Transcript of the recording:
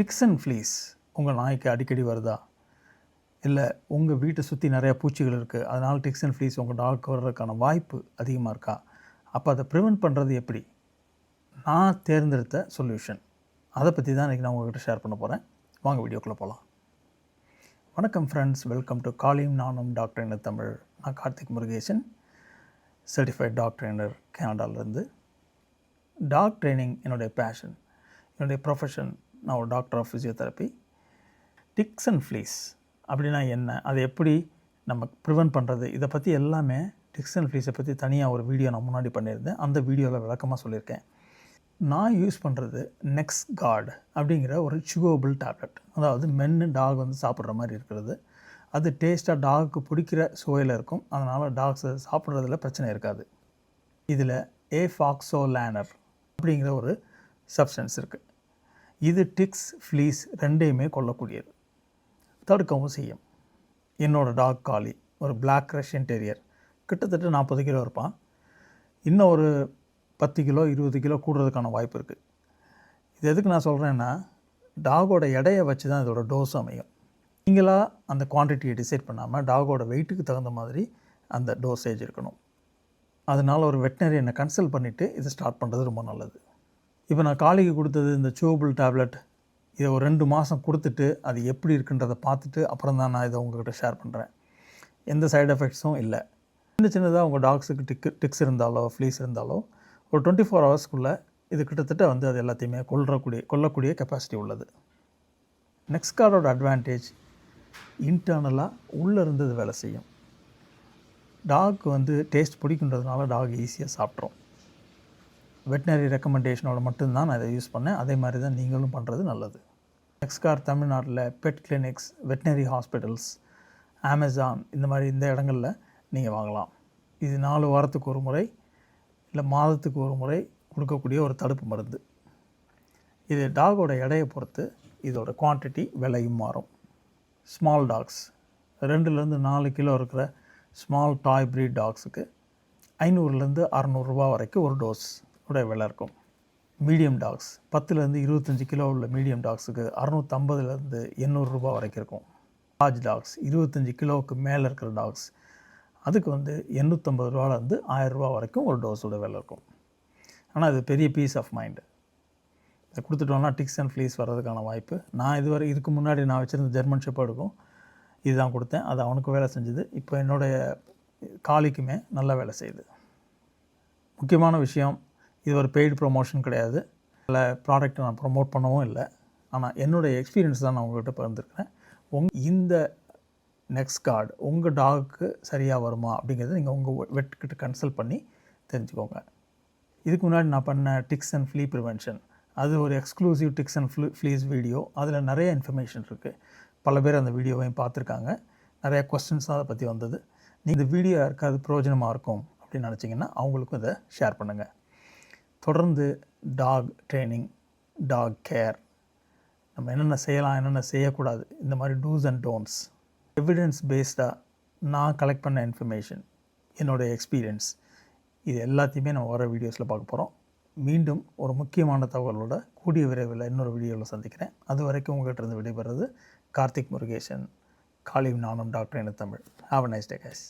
Dix and fleas உங்கள் நாய்க்கு அடிக்கடி வருதா? இல்லை உங்கள் வீட்டை சுற்றி நிறையா பூச்சிகள் இருக்குது அதனால் டிக்ஸ் அண்ட் ஃப்ளீஸ் உங்கள் டாக் வர்றதுக்கான வாய்ப்பு அதிகமாக இருக்கா? அப்போ அதை ப்ரிவெண்ட் பண்ணுறது எப்படி? நான் தேர்ந்தெடுத்த சொல்யூஷன் அதை பற்றி தான் இன்றைக்கி நான் உங்கள்கிட்ட ஷேர் பண்ண போகிறேன் வாங்க வீடியோக்குள்ளே போகலாம் வணக்கம் ஃப்ரெண்ட்ஸ் வெல்கம் டு காலியும் நானும் டாக்டர் என்ன தமிழ் நான் Karthik Murugesan certified doctor trainer கனடாலேருந்து dog training என்னுடைய பேஷன் என்னுடைய ப்ரொஃபஷன் நான் ஒரு doctor of physiotherapy ticks and fleas அப்படின்னா என்ன? அதை எப்படி நம்ம ப்ரிவென்ட் பண்ணுறது இதை பற்றி எல்லாமே டிக்ஸ் அண்ட் ஃப்ளீஸை பற்றி தனியாக ஒரு வீடியோ நான் முன்னாடி பண்ணியிருந்தேன். அந்த வீடியோவில் விளக்கமாக சொல்லியிருக்கேன். நான் யூஸ் பண்ணுறது நெக்ஸ்ட் கார்டு அப்படிங்கிற ஒரு சுகோபிள் டேப்லெட் அதாவது மென்னு டாக் வந்து சாப்பிட்ற மாதிரி இருக்கிறது. அது டேஸ்ட்டாக டாகுக்கு பிடிக்கிற சுவையில் இருக்கும். அதனால் டாக்ஸ் சாப்பிட்றதுல பிரச்சனை இருக்காது. இதில் ஏஃபாக்சோலேனர் அப்படிங்கிற ஒரு சப்ஸ்டன்ஸ் இருக்குது இது டிக்ஸ் ஃப்ளீஸ் ரெண்டையுமே கொல்லக்கூடியது. தடுக்கவும் செய்யும். என்னோடய டாக் காலி ஒரு பிளாக் ரஷ்யன் டெரியர் கிட்டத்தட்ட நாற்பது கிலோ இருப்பான். இன்னும் ஒரு பத்து கிலோ இருபது கிலோ கூடுறதுக்கான வாய்ப்பு இருக்குது இது எதுக்கு நான் சொல்கிறேன்னா டாகோட எடையை வச்சு தான் இதோட டோஸ் அமையும். நீங்களாக அந்த குவான்டிட்டியை டிசைட் பண்ணாமல் டாகோட வெயிட்டுக்கு தகுந்த மாதிரி அந்த டோசேஜ் இருக்கணும். அதனால் ஒரு வெட்டினரியனை கன்சல்ட் பண்ணிவிட்டு இதை ஸ்டார்ட் பண்ணுறது ரொம்ப நல்லது. இப்போ நான் காளிக்கு கொடுத்தது இந்த சூபிள் டேப்லெட் இதை ஒரு ரெண்டு மாதம் கொடுத்துட்டு அது எப்படி இருக்குன்றதை பார்த்துட்டு அப்புறம் தான் நான் இதை உங்கள்கிட்ட ஷேர் பண்ணுறேன் எந்த சைடு எஃபெக்ட்ஸும் இல்லை. சின்ன சின்னதாக உங்கள் டாக்ஸுக்கு டிக்கு டிக்ஸ் இருந்தாலோ ஃப்ளீஸ் இருந்தாலோ ஒரு டுவெண்ட்டி ஃபோர் ஹவர்ஸ்க்குள்ளே இது கிட்டத்தட்ட வந்து அது எல்லாத்தையுமே கொல்லக்கூடிய கொல்லக்கூடிய கெப்பாசிட்டி உள்ளது. நெக்ஸ்ட் கார்டோட அட்வான்டேஜ் இன்டர்னலாக உள்ளே இருந்து அது வேலை செய்யும். டாக் வந்து டேஸ்ட் பிடிக்குன்றதுனால டாக் ஈஸியாக சாப்பிட்றோம் வெட்டினரி ரெக்கமெண்டேஷனோட மட்டும்தான் நான் அதை யூஸ் பண்ணேன். அதே மாதிரி தான் நீங்களும் பண்ணுறது நல்லது. நெக்ஸ்கார் தமிழ்நாட்டில் pet clinics veterinary hospitals Amazon இந்த மாதிரி இந்த இடங்களில் நீங்கள் வாங்கலாம். இது நாலு வாரத்துக்கு ஒரு முறை இல்லை மாதத்துக்கு ஒரு முறை கொடுக்கக்கூடிய ஒரு தடுப்பு மருந்து. இது டாகோட எடையை பொறுத்து இதோட குவான்டிட்டி விலையும் மாறும். ஸ்மால் டாக்ஸ் ரெண்டுலேருந்து நாலு கிலோ இருக்கிற ஸ்மால் டாய் ப்ரீட் டாக்ஸுக்கு ஐநூறுலேருந்து அறநூறுரூவா வரைக்கும் ஒரு டோஸ் கூட விலை இருக்கும். மீடியம் டாக்ஸ் பத்துலேருந்து இருபத்தஞ்சி கிலோ உள்ள மீடியம் டாக்ஸுக்கு அறநூற்றம்பதுலேருந்து எண்ணூறுரூபா வரைக்கும் இருக்கும். லார்ஜ் டாக்ஸ் இருபத்தஞ்சி கிலோவுக்கு மேலே இருக்கிற டாக்ஸ் அதுக்கு வந்து எண்ணூற்றம்பது ரூபாலேருந்து ஆயிரரூபா வரைக்கும் ஒரு டோஸோட விலை இருக்கும். ஆனால் இது பெரிய பீஸ் ஆஃப் மைண்டு இதை கொடுத்துட்டோம்னா டிக்ஸ் அண்ட் ஃப்ளீஸ் வர்றதுக்கான வாய்ப்பு. நான் இதுவரை இதுக்கு முன்னாடி நான் வச்சுருந்த ஜெர்மன் ஷெப்பர்டுக்கும் இதுதான் கொடுத்தேன். அது அவனுக்கு வேலை செஞ்சுது. இப்போ என்னுடைய காலிக்குமே நல்ல வேலை செய்யுது. முக்கியமான விஷயம் இது ஒரு பெய்டு ப்ரொமோஷன் கிடையாது. இல்லை ப்ராடக்ட்டை நான் ப்ரொமோட் பண்ணவும் இல்லை. ஆனால் என்னுடைய எக்ஸ்பீரியன்ஸ் தான் நான் உங்கள்கிட்ட பகிர்ந்துருக்கிறேன். உங் இந்த நெக்ஸ்ட் கார்டு உங்கள் டாகுக்கு சரியாக வருமா அப்படிங்கிறத நீங்கள் உங்கள் வெட்கிட்ட கன்சல்ட் பண்ணி தெரிஞ்சுக்கோங்க. இதுக்கு முன்னாடி நான் பண்ண டிக்ஸ் அண்ட் ஃப்ளீ ப்ரிவென்ஷன் அது ஒரு exclusive ticks and flu fleas video அதில் நிறைய இன்ஃபர்மேஷன் இருக்குது பல பேர் அந்த வீடியோவையும் பார்த்துருக்காங்க. நிறைய கொஸ்டின்ஸ் அதை பற்றி வந்தது. நீங்கள் இந்த வீடியோ யாருக்காவது பிரயோஜனமாக இருக்கும் அப்படின்னு நினச்சிங்கன்னா அவங்களுக்கும் இதை ஷேர் பண்ணுங்கள் தொடர்ந்து டாக் ட்ரைனிங் டாக் கேர். நம்ம என்னென்ன செய்யலாம் என்னென்ன செய்யக்கூடாது இந்த மாதிரி டூஸ் அண்ட் டோன்ட்ஸ். எவிடன்ஸ் பேஸ்டாக நான் கலெக்ட் பண்ண இன்ஃபர்மேஷன் என்னோடய எக்ஸ்பீரியன்ஸ் இது எல்லாத்தையுமே நம்ம வர வீடியோஸில் பார்க்க போகிறோம் மீண்டும் ஒரு முக்கியமான தகவலோட கூடிய விரைவில் இன்னொரு வீடியோவில் சந்திக்கிறேன். அது வரைக்கும் உங்கள்கிட்ட இருந்து விடைபெறது கார்த்திக் முருகேசன். காலிவ் நானும் டாக்டர் என Tamil have nice day guys